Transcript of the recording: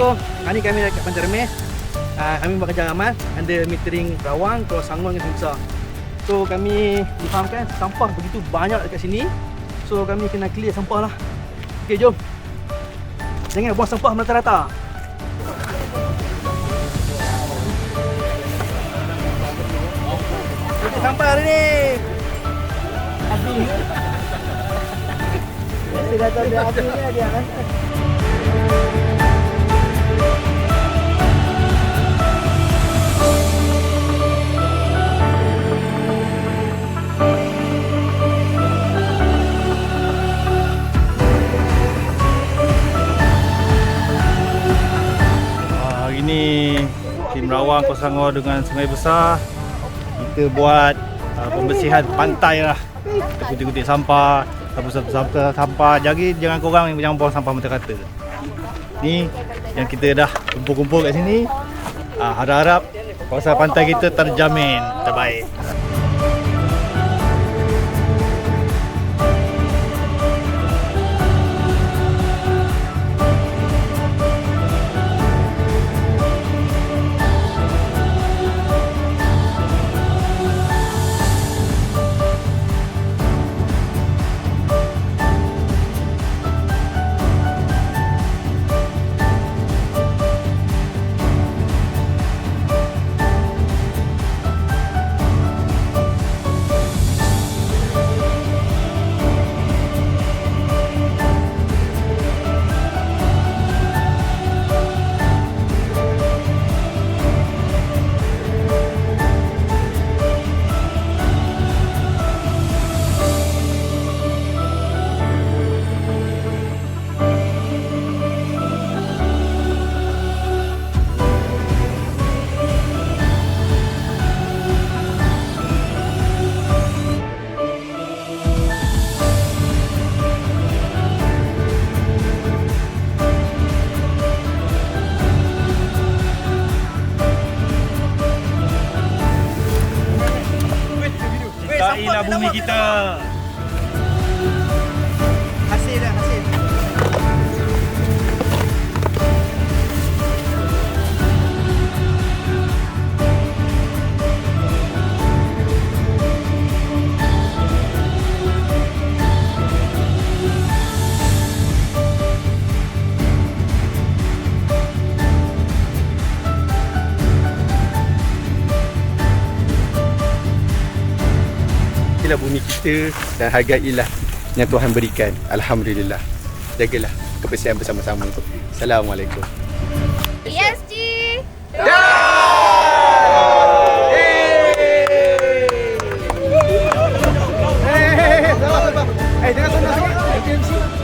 Assalamualaikum. Hari kami dekat Pantai Remis. Uh, kami buat kerja amal under metering Rawang, Pulau Sangwang dan Besar. So kami difahamkan sampah begitu banyak dekat sini. So kami kena clear sampah lah. Okey, jom. Jangan buang sampah merata-rata. Clear sampah hari ni. Saya dah tahu dia ni dia. Ah, Ni tim Rawang Kosangor dengan Sungai Besar kita buat uh, pembersihan pantai lah. Kita kutip-kutip sampah, sampah sampah sampah. Jadi jangan korang jangan buang sampah merata-rata. Ni yang kita dah kumpul-kumpul kat sini. Ah, harap-harap kawasan pantai kita terjamin terbaik. Cintailah bumi kita. Hasil dah, hasil. jagalah bumi kita dan hargailah yang Tuhan berikan. Alhamdulillah. Jagalah kebersihan bersama-sama. Assalamualaikum. ESG. Hey, jangan sana sana.